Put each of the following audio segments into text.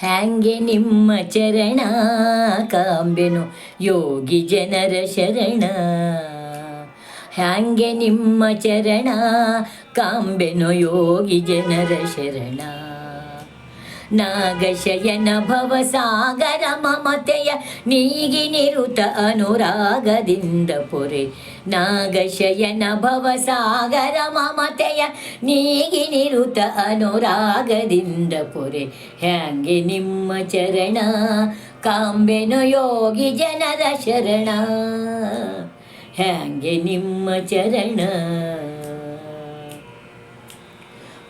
ಹ್ಯಾಂಗೆ ನಿಮ್ಮ ಚರಣ ಕಾಂಬೆನು ಯೋಗಿ ಜನರ ಶರಣ? ಹ್ಯಾಂಗೆ ನಿಮ್ಮ ಚರಣ ಕಾಂಬೆನು ಯೋಗಿ ಜನರ ಶರಣ? ನಾಗಶಯನ ಭವಸಾಗರ ಮಮತೆಯ ನೀಗಿ ನಿರುತ ಅನುರಾಗದಿಂದ ಪೊರೆ. ನಾಗಶಯನ ಭವಸಾಗರ ಮಮತೆಯ ನೀಗಿ ನಿರುತ ಅನುರಾಗದಿಂದ ಪೊರೆ. ಹ್ಯಾಂಗೆ ನಿಮ್ಮ ಚರಣ, ಕಾಂಬೆನು ಯೋಗಿ ಜನರ ಶರಣ. ಹ್ಯಾಂಗೆ ನಿಮ್ಮ ಚರಣ.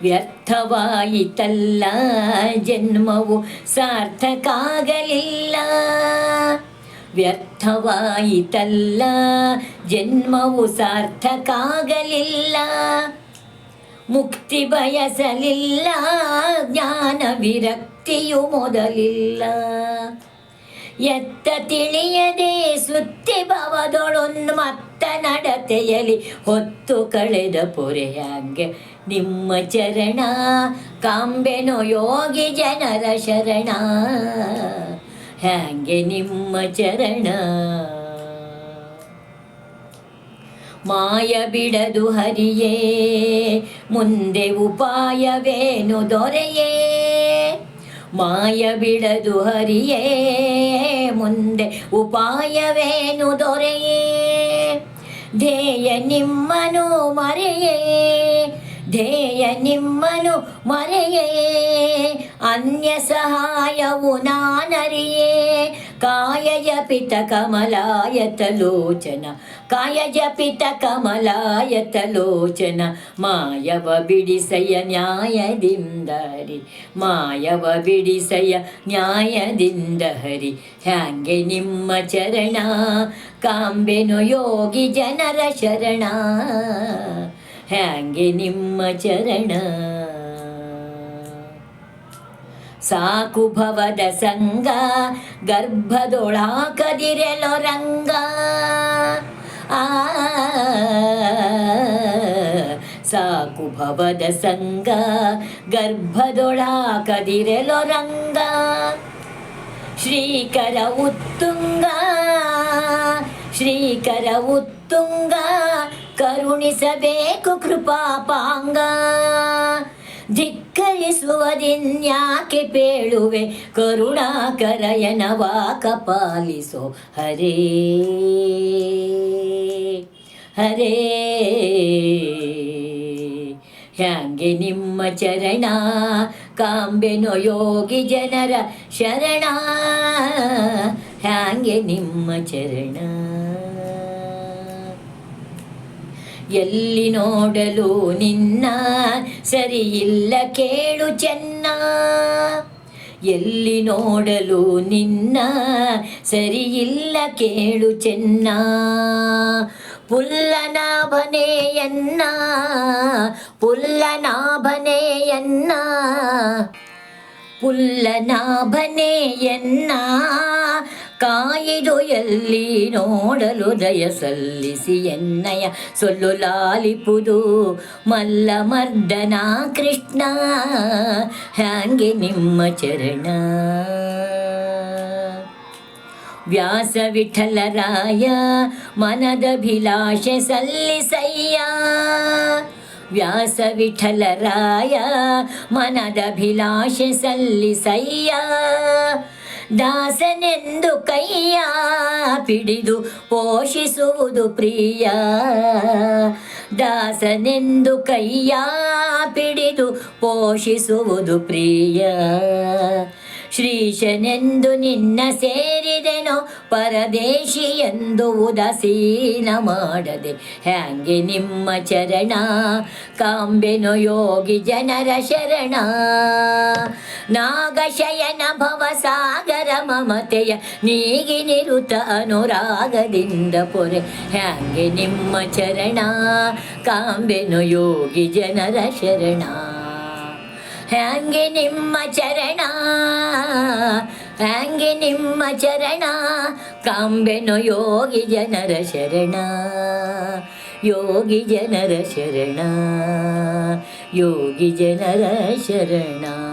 ವ್ಯರ್ಥವಾಯಿತಲ್ಲ ಜನ್ಮವು ಸಾರ್ಥಕಾಗಲಿಲ್ಲ. ವ್ಯರ್ಥವಾಯಿತಲ್ಲ ಜನ್ಮವು ಸಾರ್ಥಕಾಗಲಿಲ್ಲ. ಮುಕ್ತಿ ಬಯಸಲಿಲ್ಲ ಜ್ಞಾನ ವಿರಕ್ತಿಯು ಮೊದಲಿಲ್ಲ. ಎತ್ತ ತಿಳಿಯದೆ ಸುತ್ತಿ ಭವದೊಳೊನ್ಮತ್ತ ನಡತೆಯಲಿ ಹೊತ್ತು ಕಳೆದ ಪೊರೆಯಾಂಗೆ ನಿಮ್ಮ ಚರಣ ಕಾಂಬೆನೋ ಯೋಗಿ ಜನರ ಶರಣ. ಹ್ಯಾಂಗೆ ನಿಮ್ಮ ಚರಣ. ಮಾಯ ಬಿಡದು ಹರಿಯೇ, ಮುಂದೆ ಉಪಾಯವೇನು ದೊರೆಯೇ? ಮಾಯ ಬಿಡದು ಹರಿಯೇ ಮುಂದೆ ಉಪಾಯವೇನು ದೊರೆಯೇ ಧ್ಯೇಯ ನಿಮ್ಮನು ಮರೆಯೇ ಧ್ಯೇಯ ನಿಮ್ಮನು ಮರೆಯೇ ಅನ್ಯ ಸಹಾಯವು ನಾನರಿಯೇ ಕಾಯ ಪಿತ ಕಮಲಾಯತ ಲೋಚನ ಕಾಯಜ ಪಿತ ಕಮಲಾಯತ ಲೋಚನ, ಮಾಯವ ಬಿಡಿಸಯ ನ್ಯಾಯದಿಂದ ಹರಿ ಮಾಯವ ಬಿಡಿಸಯ ನ್ಯಾಯದಿಂದ ಹರಿ ಹ್ಯಾಂಗೆ ನಿಮ್ಮ ಚರಣ, ಕಾಂಬೆನು ಯೋಗಿ ಜನರ ಶರಣ, ಹ್ಯಾಂಗೆ ನಿಮ್ಮ ಚರಣ. ಸಾಕು ಭವದ ಸಂಗ ಗರ್ಭದೊಳಾಕದಿರೆಲೊ ರಂಗ ಆ ಸಾಕು ಭವದ ಸಂಗ ಗರ್ಭದೊಳಾಕದಿರೆಲೊ ರಂಗ ಶ್ರೀಕರ ಉತ್ತುಂಗ ಶ್ರೀಕರ ಉತ್ತುಂಗ ಕರುಣಿಸಬೇಕು ಕೃಪಾಪಾಂಗ ಧಿಕ್ಕರಿಸುವುದಿನ್ಯಾಕೆ ಪೇಳುವೆ ವಾಕ ಪಾಲಿಸೋ? ಹರೇ ಹರೇ. ಹ್ಯಾಂಗೆ ನಿಮ್ಮ ಚರಣ? ಕಾಂಬೆನೋ ಯೋಗಿ ಜನರ ಶರಣ. ಹ್ಯಾಂಗೆ ನಿಮ್ಮ ಚರಣ? ಎಲ್ಲಿ ನೋಡಲು ನಿನ್ನ? ಸರಿಯಿಲ್ಲ ಕೇಳು ಚೆನ್ನ. ಎಲ್ಲಿ ನೋಡಲು ನಿನ್ನ? ಸರಿಯಿಲ್ಲ ಕೇಳು ಚೆನ್ನ. ಪುಲ್ಲನಾಭನೆಯನ್ನ? ಪುಲ್ಲನಾಭನೆಯನ್ನ? ಪುಲ್ಲನಾಭನೆಯನ್ನ? ಕಾಯಿದು ಎಲ್ಲಿ ನೋಡಲು ದಯ ಸಲ್ಲಿಸಿ ಎನ್ನಯ. ಸೊಲ್ಲು ಲಾಲಿಪುದು ಮಲ್ಲ ಮರ್ದನ ಕೃಷ್ಣ. ಹ್ಯಾಂಗೆ ನಿಮ್ಮ ಚರಣ? ವ್ಯಾಸ ವಿಠಲರಾಯ ಮನದಭಿಲಾಷೆ ಸಲ್ಲಿಸಯ್ಯ. ವ್ಯಾಸ ವಿಠಲರಾಯ ಮನದಭಿಲಾಷೆ ಸಲ್ಲಿಸಯ್ಯ. ದಾಸನೆಂದು ಕೈಯ ಪಿಡಿದು ಪೋಷಿಸುವುದು ಪ್ರಿಯ. ದಾಸನೆಂದು ಕೈಯ ಪಿಡಿದು ಪೋಷಿಸುವುದು ಪ್ರಿಯ. ಶ್ರೀಶನೆಂದು ನಿನ್ನ ಸೇರಿದೆನೋ ಪರದೇಶಿ ಎಂದು ಉದಾಸೀನ ಮಾಡದೆ ಹ್ಯಾಂಗೆ ನಿಮ್ಮ ಚರಣ? ಕಾಂಬೆನು ಯೋಗಿ ಜನರ ಶರಣ. ನಾಗಶಯನ ಭವಸಾಗರ ಮಮತೆಯ ನೀಗಿ ನಿರುತ ಅನುರಾಗದಿಂದ ಪೊರೆ ಹ್ಯಾಂಗೆ ನಿಮ್ಮ ಚರಣ? ಕಾಂಬೆನು ಯೋಗಿ ಜನರ ಶರಣ. ಹ್ಯಾಂಗೆ ನಿಮ್ಮ ಚರಣ? ಹ್ಯಾಂಗೆ ನಿಮ್ಮ ಚರಣ ಕಾಂಬೆನು ಯೋಗಿ ಜನರ ಶರಣ. ಯೋಗಿ ಜನರ ಶರಣ ಯೋಗಿ ಜನರ ಶರಣ.